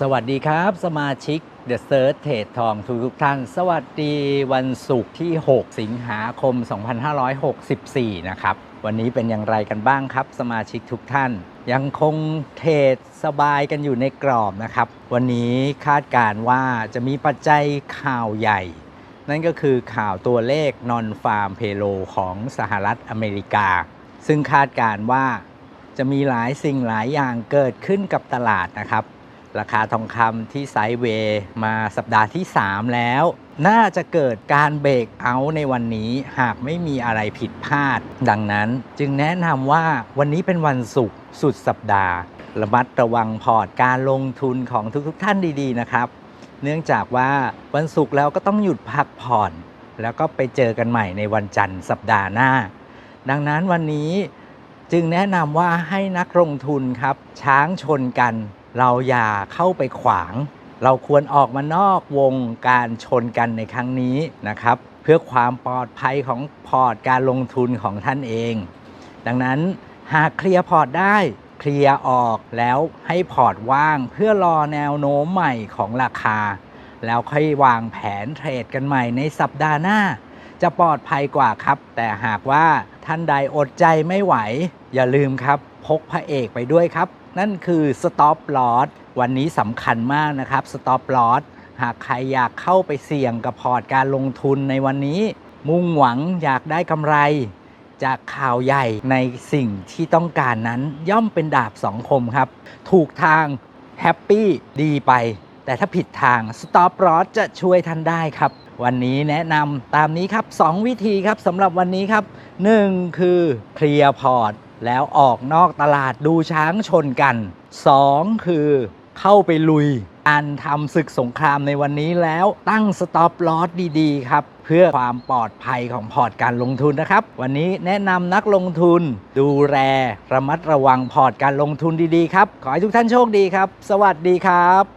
สวัสดีครับ สมาชิก The Search เทรดทองทุกทุกท่าน สวัสดีวันศุกร์ที่ 6 สิงหาคม 2564 นะครับ วันนี้เป็นอย่างไรกันบ้างครับ สมาชิกทุกท่าน ยังคงเทรดสบายกันอยู่ในกรอบนะครับ วันนี้คาดการณ์ว่าจะมีปัจจัยข่าวใหญ่ นั่นก็คือข่าวตัวเลขนอนฟาร์มเพโลของสหรัฐอเมริกา ซึ่งคาดการณ์ว่าจะมีหลายสิ่งหลายอย่างเกิดขึ้นกับตลาดนะครับ ราคาทองคำที่ไซด์เวย์มาสัปดาห์ที่ 3 แล้ว น่าจะเกิดการเบรกเอาในวันนี้หากไม่มีอะไรผิดพลาด ดังนั้นจึงแนะนำว่าวันนี้เป็นวันศุกร์สุดสัปดาห์ ระมัดระวังพอร์ตการลงทุนของทุกๆทท่านดีๆนะครับ เนื่องจากว่าวันศุกร์แล้วก็ต้องหยุดพักผ่อน แล้วก็ไปเจอกันใหม่ในวันจันทร์สัปดาห์หน้า ดังนั้นวันนี้จึงแนะนำว่าให้นักลงทุนครับ ช้างชนกัน เราอย่าเข้าไปขวาง เราควรออกมานอกวงการชนกันในครั้งนี้นะครับ เพื่อความปลอดภัยของพอร์ตการลงทุนของท่านเอง ดังนั้นหากเคลียร์พอร์ตได้เคลียร์ออกแล้วให้พอร์ตว่างเพื่อรอแนวโน้มใหม่ของราคา แล้วค่อยวางแผนเทรดกันใหม่ในสัปดาห์หน้า จะปลอดภัยกว่าครับ แต่หากว่าท่านใดอดใจไม่ไหว อย่าลืมครับ พกพระเอกไปด้วยครับ นั่นคือ Stop Loss วันนี้สำคัญมากนะครับ Stop Loss หากใครอยากเข้าไปเสี่ยงกับพอร์ตการลงทุนในวันนี้ มุ่งหวังอยากได้กำไร จากข่าวใหญ่ในสิ่งที่ต้องการนั้นย่อมเป็นดาบสองคมครับ ถูกทางแฮปปี้ดีไป แต่ถ้าผิดทาง Stop Loss จะช่วยท่านได้ครับ วันนี้แนะนำตามนี้ครับ 2 วิธีครับสำหรับวันนี้ครับ 1 คือเคลียร์พอร์ต แล้วออกนอกตลาดดูช้างชนกัน 2 คือเข้าไปลุยการทำศึกสงครามในวันนี้แล้วตั้งสต็อปลอสดีๆ ครับ เพื่อความปลอดภัยของพอร์ตการลงทุนนะครับ วันนี้แนะนำนักลงทุน ดูแลระมัดระวังพอร์ตการลงทุนดีๆ ครับ ขอให้ทุกท่านโชคดีครับ สวัสดีครับ